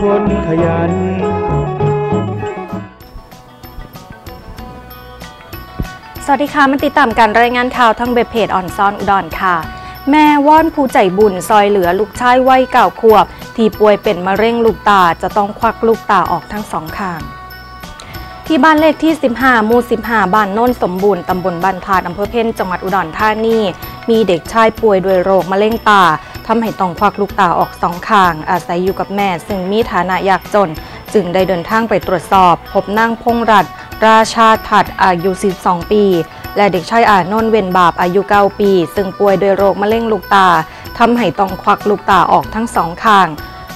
คนขยัน สวัสดีค่ะมาติดตามการรายงานข่าวทั้งเว็บเพจออนซอนอุดรค่ะ แม่ว่อนผู้ใจบุญซอยเหลือลูกชายวัยเก่าขวบ ที่ป่วยเป็นมะเร็งลูกตาจะต้องควักลูกตาออกทั้งสองข้างที่บ้านเลขที่ 15 หมู่ 15 บ้านโน้นสมบูรณ์ ตำบลบ้านทาดอำเภอเพ่นจังหวัดอุดรธานี มีเด็กชายป่วยด้วยโรคมะเร็งตา ทำให้ต้องควักลูกตาออกสองข้าง อาศัยอยู่กับแม่ ซึ่งมีฐานะยากจน จึงได้เดินทางไปตรวจสอบ พบนางพงรัตราชาถัดอายุ 12 ปี และเด็กชายอานนท์เวนบาปอายุ 9 ปี ซึ่งป่วยด้วยโรคมะเร็งลูกตาทำให้ต้องควักลูกตาออกทั้งสองข้าง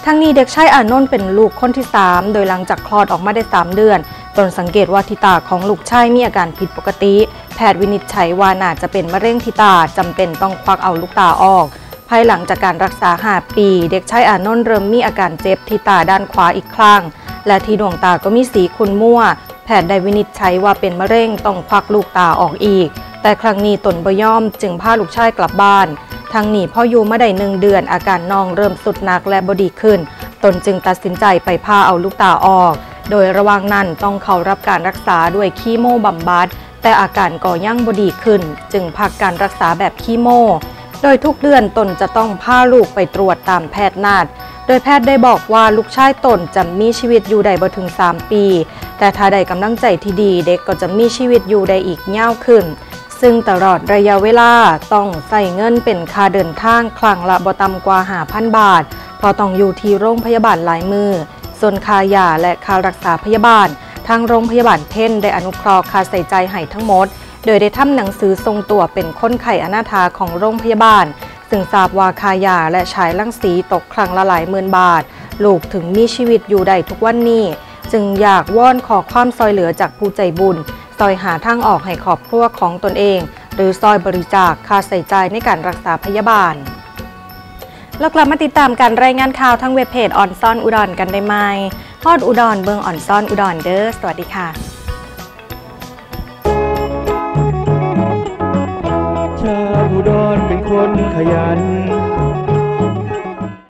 ทั้งนี้เด็กชายอานนท์เป็นลูกคนที่ 3 โดยหลังจากคลอดออกมาได้ 3 เดือน ตนสังเกตว่าที่ตาของลูกชายมีอาการผิดปกติ แพทย์วินิจฉัยว่าน่าจะเป็นมะเร็งที่ตาจำเป็นต้องควักเอาลูกตาออก ภายหลังจากการรักษาหาปี เด็กชายอานนท์เริ่มมีอาการเจ็บที่ตาด้านขวาอีกครั้ง และที่ดวงตาก็มีสีขุ่นมัวแพทย์ได้วินิจฉัยว่าเป็นมะเร็งต้องควักลูกตาออกอีก แต่ครั้งนี้ตนบ่ยอมจึงพาลูกชายกลับบ้านทั้งนี้พ่ออยู่มาได้หนึ่งเดือนอาการน้องเริ่มสุดหนักและบดีขึ้น ตนจึงตัดสินใจไปพาเอาลูกตาออก โดยระหว่างนั้นต้องเข้ารับการรักษาด้วยคีโมบำบัดแต่อาการก็ยังบดีขึ้น จึงพักการรักษาแบบคีโม โดยทุกเดือนตนจะต้องพาลูกไปตรวจตามแพทย์นัดโดยแพทย์ได้บอกว่าลูกชายตนจะมีชีวิตอยู่ได้บ่ถึง 3 ปี แต่ถ้าได้กำลังใจที่ดีเด็กก็จะมีชีวิตอยู่ได้อีกยาวขึ้น ซึ่งตลอดระยะเวลาต้องใส่เงินเป็นค่าเดินทางครั้งละบ่ต่ำกว่า5,000บาท เพราะต้องอยู่ที่โรงพยาบาลหลายมือส่วนค่ายาและค่ารักษาพยาบาล ทางโรงพยาบาลเพ่นได้อนุเคราะห์ค่าใส่ใจให้ทั้งหมด โดยได้ทำหนังสือทรงตัวเป็นคนไข้อนาถาของโรงพยาบาล ซึ่งทราบว่าคายาและฉายรังสีตกครั้งละหลายหมื่นบาท ลูกถึงมีชีวิตอยู่ได้ทุกวันนี้ จึงอยากวอนขอความซอยเหลือจากผู้ใจบุญ ซอยหาทางออกให้ครอบครัวของตนเอง หรือซอยบริจาคค่าใส่ใจในการรักษาพยาบาลแล้วกลับมาติดตามการรายงานข่าวทั้งเว็บเพจออนซ่อนอุดรกันได้ไหมฮอดอุดรเบืองออนซ่อนอุดรเด้อ สวัสดีค่ะ ดรเป็นคนขยัน